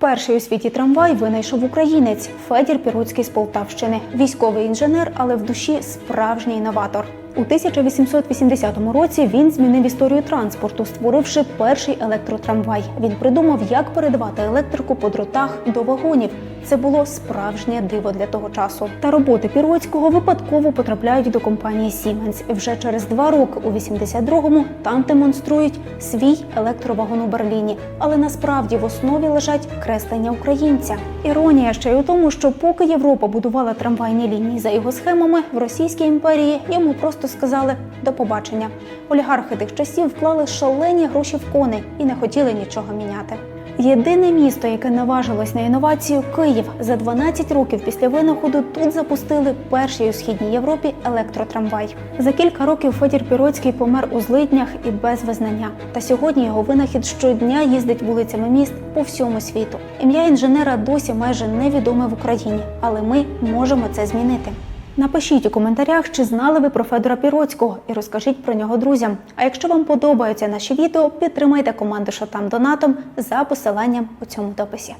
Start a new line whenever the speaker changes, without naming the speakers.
Перший у світі трамвай винайшов українець Федір Піруцький з Полтавщини, військовий інженер, але в душі справжній інноватор. У 1880 році він змінив історію транспорту, створивши перший електротрамвай. Він придумав, як передавати електрику по дротах до вагонів. Це було справжнє диво для того часу. Та роботи Піроцького випадково потрапляють до компанії Siemens. Вже через два роки, у 82-му, там демонструють свій електровагон у Берліні. Але насправді в основі лежать креслення українця. Іронія ще й у тому, що поки Європа будувала трамвайні лінії за його схемами, в Російській імперії йому просто сказали до побачення. Олігархи тих часів вклали шалені гроші в коней і не хотіли нічого міняти. Єдине місто, яке наважилось на інновацію Київ. За 12 років після винаходу тут запустили перший у східній Європі електротрамвай. За кілька років Федір Піроцький помер у злиднях і без визнання. Та сьогодні його винахід щодня їздить вулицями міст по всьому світу. Ім'я інженера досі майже невідоме в Україні, але ми можемо це змінити. Напишіть у коментарях, чи знали ви про Федора Піроцького і розкажіть про нього друзям. А якщо вам подобаються наші відео, підтримайте команду Шотам Донатом за посиланням у цьому дописі.